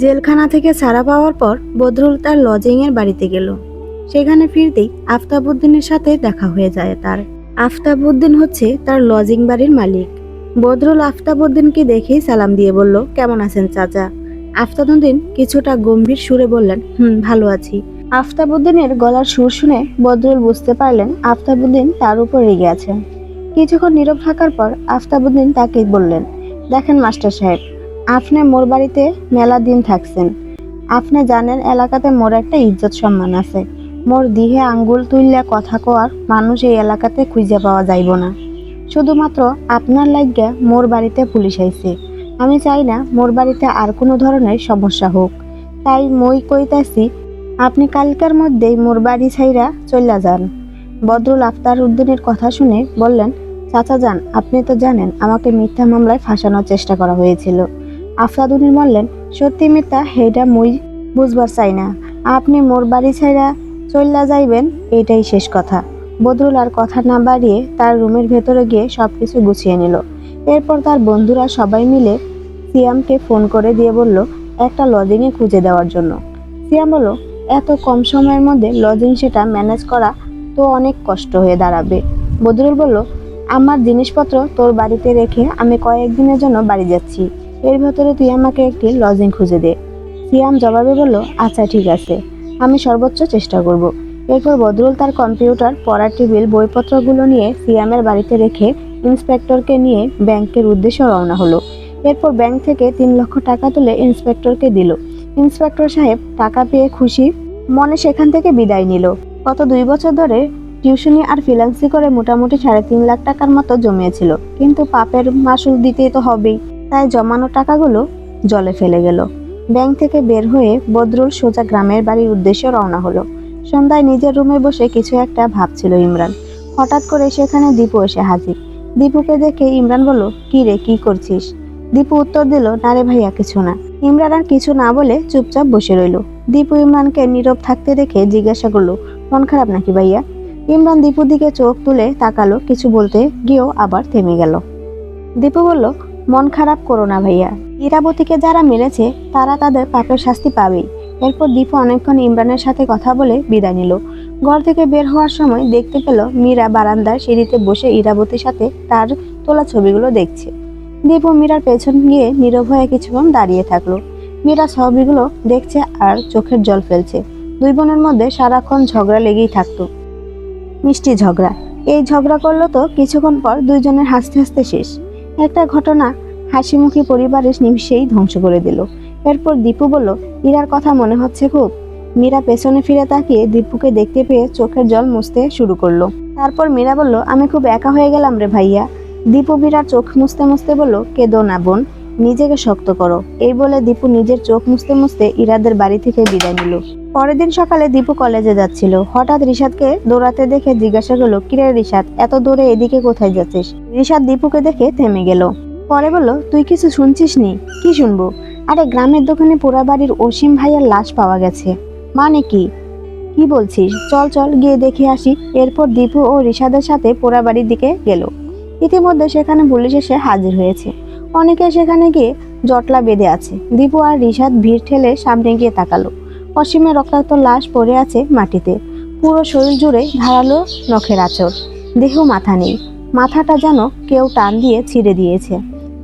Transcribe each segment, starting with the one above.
জেলখানা থেকে ছাড়া পাওয়ার পর বদরুল তার লজিংয়ের বাড়িতে গেল। সেখানে ফিরতেই আফতাবউদ্দিনের সাথে দেখা হয়ে যায় তার। আফতাবউদ্দিন হচ্ছে তার লজিং বাড়ির মালিক। বদরুল আফতাবউদ্দিনকে দেখেই সালাম দিয়ে বলল, কেমন আছেন চাচা? আফতাবউদ্দিন কিছুটা গম্ভীর সুরে বললেন, হুম, ভালো আছি। আফতাবউদ্দিনের গলার সুর শুনে বদরুল বুঝতে পারলেন আফতাবউদ্দিন তার উপর রেগে আছেন। কিছুক্ষণ নীরব থাকার পর আফতাবউদ্দিন তাকে বললেন, দেখেন মাস্টার সাহেব আপনি মোর বাড়িতে মেলা দিন থাকছেন। আপনি জানেন এলাকাতে মোর একটা ইজ্জত সম্মান আছে। মোর দিহে আঙ্গুল তুললে কথা কোয়ার মানুষ এই এলাকাতে খুঁজে পাওয়া যাইব না। শুধুমাত্র আপনার লাগিয়া মোর বাড়িতে পুলিশ আইছে। আমি চাই না মোর বাড়িতে আর কোনো ধরনের সমস্যা হোক। তাই মই কইতাছি, আপনি কালকার মধ্যেই মোর বাড়ি ছাইরা চইলা যান। বদরুল আফতার উদ্দিনের কথা শুনে বললেন, চাচা যান, আপনি তো জানেন আমাকে মিথ্যা মামলায় ফাঁসানোর চেষ্টা করা হয়েছিল। আফতাদুনি বললেন, সত্যি মিথ্যা হেটা মুই বুঝবার চাই না। আপনি মোর বাড়ি ছাইরা চল্লা যাইবেন এটাই শেষ কথা। বদরুল আর কথা না বাড়িয়ে তার রুমের ভেতরে গিয়ে সব কিছু গুছিয়ে নিল। এরপর তার বন্ধুরা সবাই মিলে সিয়ামকে ফোন করে দিয়ে বলল, একটা লজিংয়ে খুঁজে দেওয়ার জন্য। সিয়াম বলল, এত কম সময়ের মধ্যে লজিং সেটা ম্যানেজ করা তো অনেক কষ্ট হয়ে দাঁড়াবে। বদরুল বলল, আমার জিনিসপত্র তোর বাড়িতে রেখে আমি কয়েকদিনের জন্য বাড়ি যাচ্ছি। এর ভেতরে তুই আমাকে একটি লজিং খুঁজে দে। সিয়াম জবাবে বলল আচ্ছা ঠিক আছে। আমি সর্বোচ্চ চেষ্টা করব। এরপর বদরুল তার কম্পিউটার, পড়ার টেবিল, বইপত্রগুলো নিয়ে সিয়ামের বাড়িতে রেখে ইন্সপেক্টরকে নিয়ে ব্যাংকের উদ্দেশ্যে রওনা হলো। এরপর ব্যাংক থেকে তিন লক্ষ টাকা তুলে ইন্সপেক্টরকে দিল। ইন্সপেক্টর সাহেব টাকা পেয়ে খুশি মনে সেখান থেকে বিদায় নিল। গত দুই বছর ধরে টিউশনি আর ফিনান্সি করে মোটামুটি সাড়ে তিন লাখ টাকার মতো জমিয়েছিল। কিন্তু পাপের মাসুল দিতেই তো হবেই। তাই জমানো টাকাগুলো জলে ফেলে গেল। ব্যাংক থেকে বের হয়ে বদরুল সোজা গ্রামের বাড়ির উদ্দেশ্যে রওনা হলো। সন্ধ্যায় নিজের রুমে বসে কিছু একটা ভাবছিল ইমরান। হঠাৎ করে সেখানে দীপু এসে হাজির। দীপুকে দেখে ইমরান বলল, কি রে, কি করছিস? দীপু উত্তর দিল, না রে ভাইয়া, কিছু না। ইমরান আর কিছু না বলে চুপচাপ বসে রইল। দীপু ইমরানকে নীরব থাকতে দেখে জিজ্ঞাসা করল, মন খারাপ নাকি ভাইয়া? ইমরান দীপুর দিকে চোখ তুলে তাকালো, কিছু বলতে গিয়েও আবার থেমে গেল। দীপু বলল মন খারাপ করো না ভাইয়া। ইরাবতীকে যারা মেরেছে, তারা তাদের পাপের শাস্তি পাবেই এরপর দীপু অনেকক্ষণ ইমরানের সাথে কথা বলে বিদায় নিল। ঘর থেকে বের হওয়ার সময় দেখতে পেল মীরা বারান্দার সিঁড়িতে বসে ইরাবতীর সাথে তার তোলা ছবিগুলো দেখছে। দীপু মীরার পেছন গিয়ে নীরব হয়ে কিছুক্ষণ দাঁড়িয়ে থাকল। মীরা ছবিগুলো দেখছে আর চোখের জল ফেলছে। দুই বোনের মধ্যে সারাক্ষণ ঝগড়া লেগেই থাকতো। মিষ্টি ঝগড়া। এই ঝগড়া করল তো কিছুক্ষণ পর দুইজনের হাসতে হাসতে শেষ। একটা ঘটনা হাসিমুখী পরিবারের নিমিষেই ধ্বংস করে দিল। এরপর দীপু বলল ইরার কথা মনে হচ্ছে খুব। মীরা পেছনে ফিরে তাকিয়ে দীপুকে দেখতে পেয়ে চোখের জল মুছতে শুরু করল। তারপর মীরা বলল, আমি খুব একা হয়ে গেলাম রে ভাইয়া। দীপু মীরার চোখ মুছতে মুছতে বলল, কেঁদো না বোন, নিজেকে শক্ত করো। এই বলে দীপু নিজের চোখ মুছতে মুছতে ইরাদের বাড়ি থেকে বিদায় নিল। পরের দিন সকালে দীপু কলেজে যাচ্ছিল। হঠাৎ রিশাদকে দৌড়াতে দেখে জিজ্ঞাসা করল, কিরে রিশাদ, এত দূরে এদিকে কোথায় যাচ্ছিস? রিশাদ দীপুকে দেখে থেমে গেল। পরে বলল, তুই কিছু শুনছিস নি কি শুনব? আরে গ্রামের দোকানে পোড়া বাড়ির অসীম ভাইয়ের লাশ পাওয়া গেছে। মানে কি? কি বলছিস? চল চল, গিয়ে দেখে আসি। এরপর দীপু ও রিশাদের সাথে পোড়া বাড়ির দিকে গেল। ইতিমধ্যে সেখানে পুলিশ এসে হাজির হয়েছে। অনেকে সেখানে গিয়ে জটলা বেঁধে আছে। দীপু আর রিশাদ ভিড় ঠেলে সামনে গিয়ে তাকালো। অসীমের রক্তাক্ত লাশ পড়ে আছে মাটিতে। পুরো শরীর জুড়ে ধারালো নখের আচর দেহ মাথা নেই। মাথাটা যেন কেউ টান দিয়ে ছিঁড়ে দিয়েছে।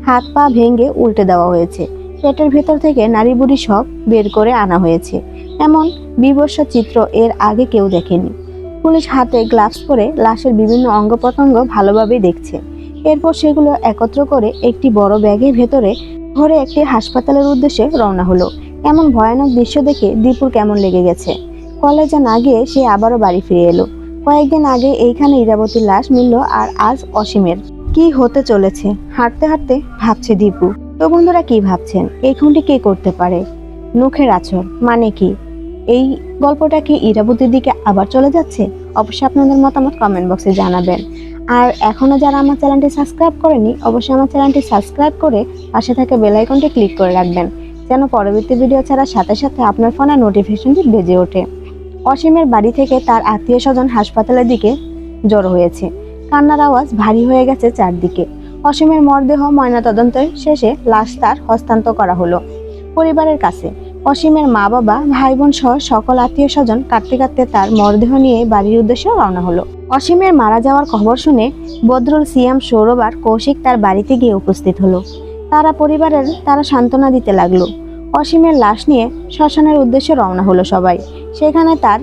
হাত পা ভেঙে উল্টে দেওয়া হয়েছে। পেটের ভেতর থেকে নারী বুড়ি সব বের করে আনা হয়েছে। এমন বিবস্ব চিত্র এর আগে কেউ দেখেনি। পুলিশ হাতে গ্লাভস পরে লাশের বিভিন্ন অঙ্গ প্রত্যঙ্গ ভালোভাবেই দেখছে। এরপর সেগুলো একত্র করে একটি বড় ব্যাগের ভেতরে ভরে একটি হাসপাতালের উদ্দেশ্যে রওনা হলো। এমন ভয়ানক দৃশ্য দেখে দীপুর কেমন লেগে গেছে। কলেজে না গিয়ে সে আবারও বাড়ি ফিরে এলো। কয়েকদিন আগে এইখানে ইরাবতীর লাশ মিলল আর আজ অসীমের। কি হতে চলেছে? হাঁটতে হাঁটতে ভাবছে দীপু। তো বন্ধুরা কি ভাবছেন? এই খুনটি কে করতে পারে? নখের আচর মানে কি? এই গল্পটা কি ইরাবতীর দিকে আবার চলে যাচ্ছে? অবশ্যই আপনাদের মতামত কমেন্ট বক্সে জানাবেন। আর এখনও যারা আমার চ্যানেলটি সাবস্ক্রাইব করেনি, অবশ্যই আমার চ্যানেলটি সাবস্ক্রাইব করে পাশে থাকা বেল আইকনটি ক্লিক করে রাখবেন। যেন পরবর্তী ভিডিও ছাড়ার সাথে সাথে আপনার ফোনে নোটিফিকেশনটি বেজে ওঠে। অসীমের বাড়ি থেকে তার আত্মীয় স্বজন হাসপাতালের দিকে জড়ো হয়েছে। কান্নার আওয়াজ ভারী হয়ে গেছে চারদিকে। অসীমের মরদেহ ময়নাতদন্তের শেষে লাশ তার হস্তান্তর করা হলো। পরিবারের কাছে। অসীমের মা বাবা, ভাই বোন সহ সকল আত্মীয় স্বজন কাটতে কাটতে তার মরদেহ নিয়ে বাড়ির উদ্দেশ্যে রওনা হলো। অসীমের মারা যাওয়ার খবর শুনে বদরুল সিয়াম সৌরভ আর কৌশিক তার বাড়িতে গিয়ে উপস্থিত হলো। তারা পরিবারের, তারা সান্ত্বনা দিতে লাগল। অসীমের লাশ নিয়ে শ্মশানের উদ্দেশ্যে রওনা হলো সবাই। সেখানে তার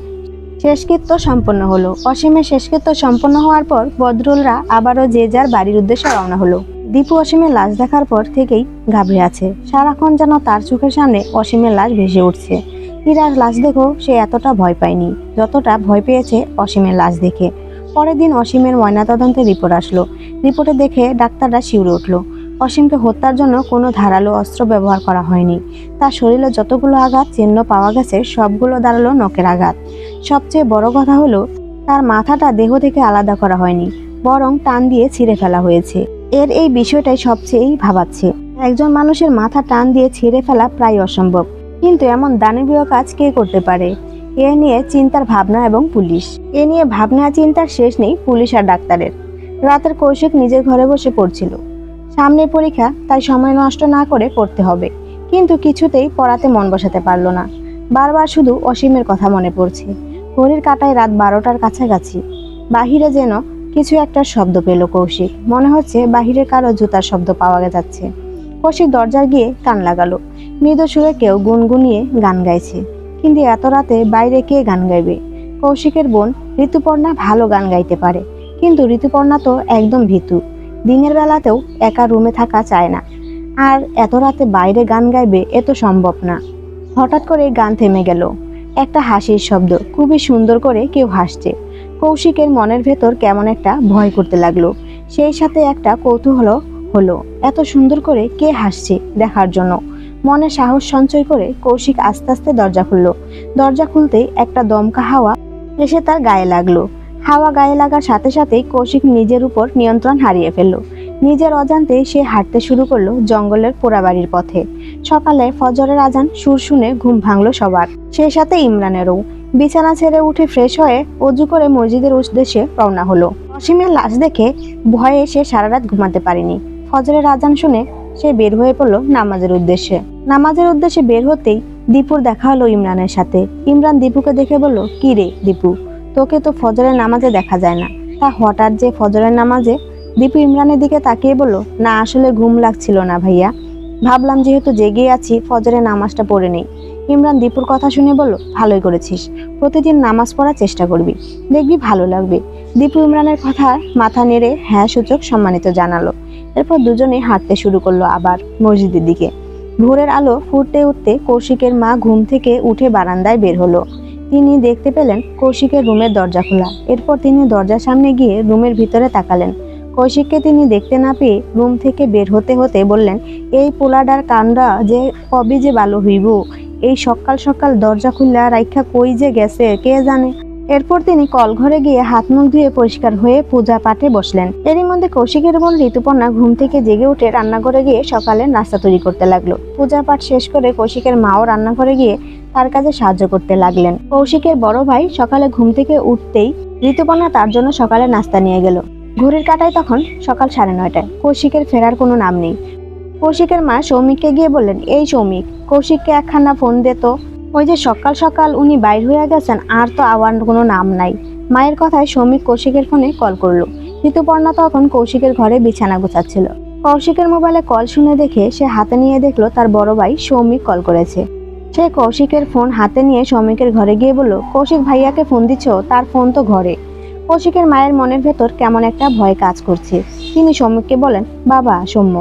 শেষকৃত্য সম্পন্ন হলো। অসীমের শেষকৃত্য সম্পন্ন হওয়ার পর বদরুলরা আবারও যে যার বাড়ির উদ্দেশ্যে রওনা হলো। দীপু অসীমের লাশ দেখার পর থেকেই ঘাবড়ে আছে। সারাক্ষণ যেন তার চোখের সামনে অসীমের লাশ ভেসে উঠছে। ইরার লাশ দেখো সে এতটা ভয় পায়নি, যতটা ভয় পেয়েছে অসীমের লাশ দেখে। পরের দিন অসীমের ময়নাতদন্তের রিপোর্ট আসলো। রিপোর্টে দেখে ডাক্তাররা শিউরে উঠল। অসীমকে হত্যার জন্য কোনো ধারালো অস্ত্র ব্যবহার করা হয়নি। তার শরীরে যতগুলো আঘাত, চিহ্ন পাওয়া গেছে, সবগুলো দাঁড়াল নখের আঘাত। সবচেয়ে বড় কথা হলো, তার মাথাটা দেহ থেকে আলাদা করা হয়নি, বরং টান দিয়ে ছিঁড়ে ফেলা হয়েছে। এর এই বিষয়টাই সবচেয়েই ভাবাচ্ছে। একজন মানুষের মাথা টান দিয়ে ছিঁড়ে ফেলা প্রায় অসম্ভব। কিন্তু এমন দানবীয় কাজ কে করতে পারে? এ নিয়ে চিন্তার ভাবনা এবং পুলিশ। এ নিয়ে ভাবনা চিন্তার শেষ নেই পুলিশ আর ডাক্তারের। রাতের কৌশিক নিজের ঘরে বসে পড়ছিল। সামনে পরীক্ষা তাই সময় নষ্ট না করে পড়তে হবে। কিন্তু কিছুতেই পড়াতে মন বসাতে পারল না। বারবার শুধু অসীমের কথা মনে পড়ছে। ঘড়ির কাটায় রাত বারোটার কাছাকাছি। বাহিরে যেন কিছু একটা শব্দ পেল কৌশিক। মনে হচ্ছে বাহিরে কারও জুতার শব্দ পাওয়া যাচ্ছে। কৌশিক দরজার গিয়ে কান লাগালো। মৃদু সুরে কেউ গুনগুনিয়ে গান গাইছে। কিন্তু এত রাতে বাইরে কে গান গাইবে? কৌশিকের বোন ঋতুপর্ণা ভালো গান গাইতে পারে। কিন্তু ঋতুপর্ণা তো একদম ভীতু। দিনের বেলাতেও একা রুমে থাকা চায় না। আর এত রাতে বাইরে গান গাইবে এ তো সম্ভব না। হঠাৎ করে গান থেমে গেল। একটা হাসির শব্দ, খুবই সুন্দর করে কেউ হাসছে। কৌশিকের মনের ভেতর কেমন একটা ভয় করতে লাগল। সেই সাথে একটা কৌতূহল হলো, এত সুন্দর করে কে হাসছে দেখার জন্য। মনে সাহস সঞ্চয় করে কৌশিক আস্তে আস্তে দরজা খুললো। দরজা খুলতেই একটা দমকা হাওয়া এসে তার গায়ে লাগল। হাওয়া গায়ে লাগার সাথে সাথেই কৌশিক নিজের উপর নিয়ন্ত্রণ হারিয়ে ফেলল। নিজের অজান্তে সে হাঁটতে শুরু করল জঙ্গলের পোড়াবাড়ির পথে। সকালে ফজরের আজান সুর শুনে ঘুম ভাঙলো সবার। সেই সাথে ইমরানেরও। বিছানা ছেড়ে উঠে ফ্রেশ হয়ে অজু করে মসজিদের উদ্দেশ্যে রওনা হলো। অসীমের লাশ দেখে ভয়ে সে সারা রাত ঘুমাতে পারেনি। ফজরের আজান শুনে সে বের হয়ে পড়ল নামাজের উদ্দেশ্যে। নামাজের উদ্দেশ্যে বের হতেই দীপুর দেখা হলো ইমরানের সাথে। ইমরান দীপুকে দেখে বলল, কি রে দীপু? তোকে তো ফজরের নামাজে দেখা যায় না। তা হঠাৎ যে ফজরের নামাজে দীপু ইমরানের দিকে তাকিয়ে বলল, না, আসলে ঘুম লাগছিল না ভাইয়া। ভাবলাম যেহেতু জেগে আছি, ফজরের নামাজটা পড়ে নেই। ইমরান দীপুর কথা শুনে বলল, ভালোই করেছিস। প্রতিদিন নামাজ পড়ার চেষ্টা করবি। দেখবি ভালো লাগবে। দীপু ইমরানের কথা মাথা নেড়ে হ্যাঁ সূচক সম্মানিত জানালো। এরপর দুজনে হাঁটতে শুরু করল আবার মসজিদের দিকে। ভোরের আলো ফুটতে উঠতে কৌশিকের মা ঘুম থেকে উঠে বারান্দায় বের হলো। তিনি দেখতে পেলেন কৌশিকের রুমের দরজা খোলা। এরপর তিনি দরজার সামনে গিয়ে রুমের ভিতরে তাকালেন। কৌশিককে তিনি দেখতে না পেয়ে রুম থেকে বের হতে হতে বললেন, এই পোলাডার কান্ডা যে কবে যে ভালো হইব? এই সকাল সকাল দরজা খুললা রাইখা কই যে গেছে? কে জানে? এরপর তিনি কলঘরে গিয়ে হাত মুখ ধুয়ে পরিষ্কার হয়ে পূজা পাঠে বসলেন। এরই মধ্যে কৌশিকের বোন ঋতুপর্ণা ঘুম থেকে জেগে উঠে রান্নাঘরে গিয়ে সকালে নাস্তা তৈরি করতে লাগল। পূজা পাঠ শেষ করে কৌশিকের মাও রান্নাঘরে গিয়ে তার কাজে সাহায্য করতে লাগলেন। কৌশিকের বড় ভাই সকালে ঘুম থেকে উঠতেই ঋতুপর্ণা তার জন্য সকালে নাস্তা নিয়ে গেল। ঘড়ির কাটায় তখন সকাল সাড়ে নয়টায়। কৌশিকের ফেরার কোনো নাম নেই। কৌশিকের মা সৌমিককে গিয়ে বললেন, এই সৌমিক, কৌশিককে একখানা ফোন দে তো। ওই যে সকাল সকাল উনি বাইর হয়ে গেছেন, আর তো আওয়ার কোনো নাম নাই। মায়ের কথায় সৌমিক কৌশিকের ফোনে কল করল। ঋতুপর্ণা তখন কৌশিকের ঘরে বিছানা গোছাচ্ছিল। কৌশিকের মোবাইলে কল শুনে দেখে সে হাতে নিয়ে দেখল তার বড় ভাই সৌমিক কল করেছে। সে কৌশিকের ফোন হাতে নিয়ে সৌমিকের ঘরে গিয়ে বলল, কৌশিক ভাইয়াকে ফোন দিচ্ছ তার ফোন তো ঘরে। কৌশিকের মায়ের মনের ভেতর কেমন একটা ভয় কাজ করছে। তিনি সৌমিককে বলেন, বাবা, সৌম্য,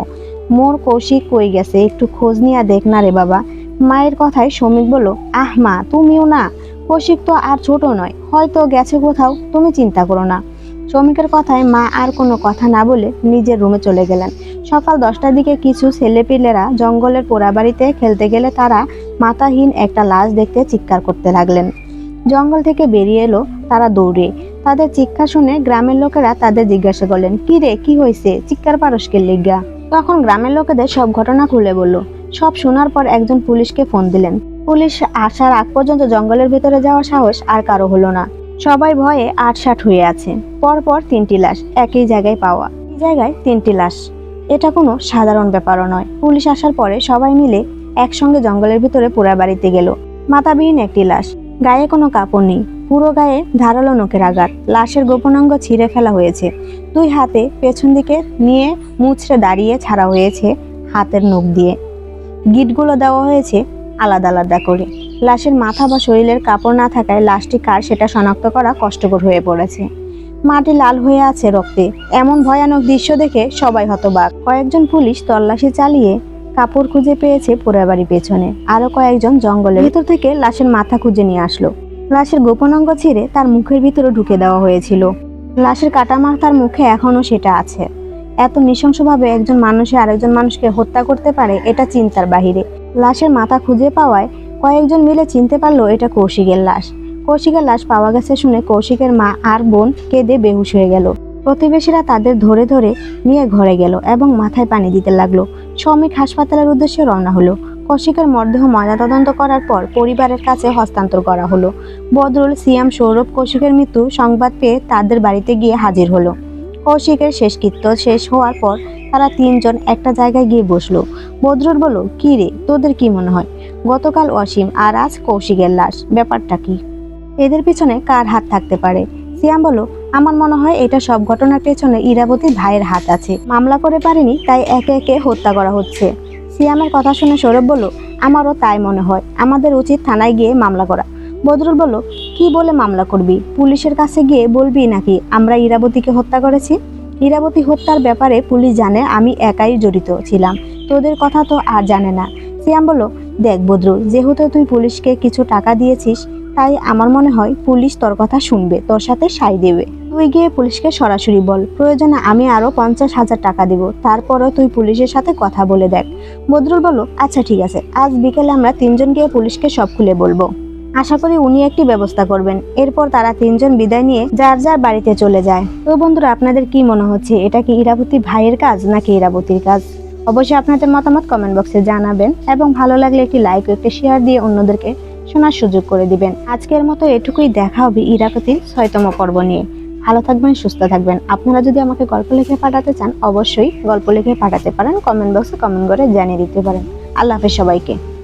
মোর কৌশিক কই গেছে? একটু খোঁজ নিয়ে দেখ না রে বাবা। মায়ের কথায় সৌমিক বলল, আহ মা, তুমিও না। কৌশিক তো আর ছোট নয়। হয়তো গেছে কোথাও, তুমি চিন্তা করো না। শ্রমিকের কথায় মা আর কোনো কথা না বলে নিজের রুমে চলে গেলেন। সকাল দশটার দিকে কিছু ছেলেপিলেরা জঙ্গলের পোড়াবাড়িতে খেলতে গেলে তারা মাথাহীন একটা লাশ দেখতে চিৎকার করতে লাগলেন। জঙ্গল থেকে বেরিয়ে এলো তারা দৌড়ে। তাদের চিৎকার শুনে গ্রামের লোকেরা তাদের জিজ্ঞাসা করলেন, কি রে, কি হয়েছে চিৎকার পারস্কের লিগা? তখন গ্রামের লোকেদের সব ঘটনা খুলে বলল সব শোনার পর একজন পুলিশকে ফোন দিলেন। পুলিশ আসার আগ পর্যন্ত জঙ্গলের ভেতরে যাওয়ার সাহস আর কারও হলো না। সবাই ভয়ে আটসাট হয়ে আছে। পরপর তিনটি লাশ, একই জায়গায় পাওয়া। জায়গায় তিনটি লাশ। এটা কোনো সাধারণ ব্যাপারও নয়। পুলিশ আসার পরে সবাই মিলে একসঙ্গে জঙ্গলের ভিতরে পোড়া বাড়িতে গেল। মাথাবিহীন একটি লাশ। গায়ে কোনো কাপড় নেই। পুরো গায়ে ধারালো নখের আঘাত। লাশের গোপনাঙ্গ ছিঁড়ে ফেলা হয়েছে। দুই হাতে পেছন দিকে নিয়ে মুচড়ে দাঁড়িয়ে ছাড়া হয়েছে হাতের নখ দিয়ে। গিটগুলো দেওয়া হয়েছে আলাদা আলাদা করে। লাশের মাথা বা শরীরের কাপড় না থাকায় লাশটি কার সেটা শনাক্ত করা কষ্টকর হয়ে পড়েছে। মাটি লাল হয়ে আছে রক্তে। এমন ভয়ানক দৃশ্য দেখে সবাই হতবাক। কয়েকজন পুলিশ তল্লাশি চালিয়ে কাপড় খুঁজে পেয়েছে পোড়াবাড়ি পেছনে। আরও কয়েকজন জঙ্গলের ভিতর থেকে লাশের মাথা খুঁজে নিয়ে আসলো। লাশের গোপন অঙ্গ ছিঁড়ে তার মুখের ভিতরে ঢুকে দেওয়া হয়েছিল। লাশের কাটা মাথার মুখে এখনও সেটা আছে। এত নৃশংসভাবে একজন মানুষে আরেকজন মানুষকে হত্যা করতে পারে, এটা চিন্তার বাহিরে। লাশের মাথা খুঁজে পাওয়ায় কয়েকজন মিলে চিনতে পারল এটা কৌশিকের লাশ। কৌশিকের লাশ পাওয়া গেছে শুনে কৌশিকের মা আর বোন কেঁদে বেহুশ হয়ে গেল। প্রতিবেশীরা তাদের ধরে ধরে নিয়ে ঘরে গেল এবং মাথায় পানি দিতে লাগল। শ্রমিক হাসপাতালের উদ্দেশ্যে রওনা হলো। কৌশিকের মরদেহ ময়নাতদন্ত করার পর পরিবারের কাছে হস্তান্তর করা হলো। বদরুল সিয়াম সৌরভ কৌশিকের মৃত্যু সংবাদ পেয়ে তাদের বাড়িতে গিয়ে হাজির হলো। কৌশিকের শেষকৃত্য শেষ হওয়ার পর তারা তিনজন একটা জায়গায় গিয়ে বসল। বদরুল বলল, কি রে, তোদের কি মনে হয়? গতকাল অসীম আর আজ কৌশিকের লাশ, ব্যাপারটা কি? এদের পিছনে কার হাত থাকতে পারে? সিয়াম বলল, আমার মনে হয় এটা সব ঘটনার পেছনে ইরাবতী ভাইয়ের হাত আছে। মামলা করে পারেনি, তাই একে একে হত্যা করা হচ্ছে। সিয়ামের কথা শুনে সৌরভ বলল, আমারও তাই মনে হয়। আমাদের উচিত থানায় গিয়ে মামলা করা। বদরুল বলল, কি বলে মামলা করবি? পুলিশের কাছে গিয়ে বলবি নাকি আমরা ইরাবতীকে হত্যা করেছি? ইরাবতী হত্যার ব্যাপারে পুলিশ জানে, আমি একাই জড়িত ছিলাম। তোদের কথা তো আর জানে না। সিয়াম বলল, দেখ বদরুল, যেহেতু তুই পুলিশকে কিছু টাকা দিয়েছিস, তাই আমার মনে হয় পুলিশ তোর কথা শুনবে, তোর সাথে সাই দেবে। তুই গিয়ে পুলিশকে সরাসরি বল। প্রয়োজনে আমি আরও পঞ্চাশ হাজার টাকা দিব, তারপরও তুই পুলিশের সাথে কথা বলে দেখ। বদরুল বলল আচ্ছা ঠিক আছে, আজ বিকেলে আমরা তিনজন গিয়ে পুলিশকে সব খুলে বলব। আশা করি উনি একটি ব্যবস্থা করবেন। এরপর তারা তিনজন বিদায় নিয়ে যার যার বাড়িতে চলে যায়। তো বন্ধুরা, আপনাদের কি মনে হচ্ছে, এটা কি ইরাবতী ভাইয়ের কাজ নাকি ইরাবতীর কাজ? অবশ্যই আপনাদের মতামত কমেন্ট বক্সে জানাবেন এবং ভালো লাগলে একটি লাইক ও একটি শেয়ার দিয়ে অন্যদেরকে শোনার সুযোগ করে দিবেন। আজকের মতো এটুকুই দেখা হবে ইরাবতীর ছয়তম পর্ব নিয়ে। ভালো থাকবেন, সুস্থ থাকবেন। আপনারা যদি আমাকে গল্প লিখে পাঠাতে চান, অবশ্যই গল্প লিখে পাঠাতে পারেন। কমেন্ট বক্সে কমেন্ট করে জানিয়ে দিতে পারেন। আল্লাহ হাফেজ সবাইকে।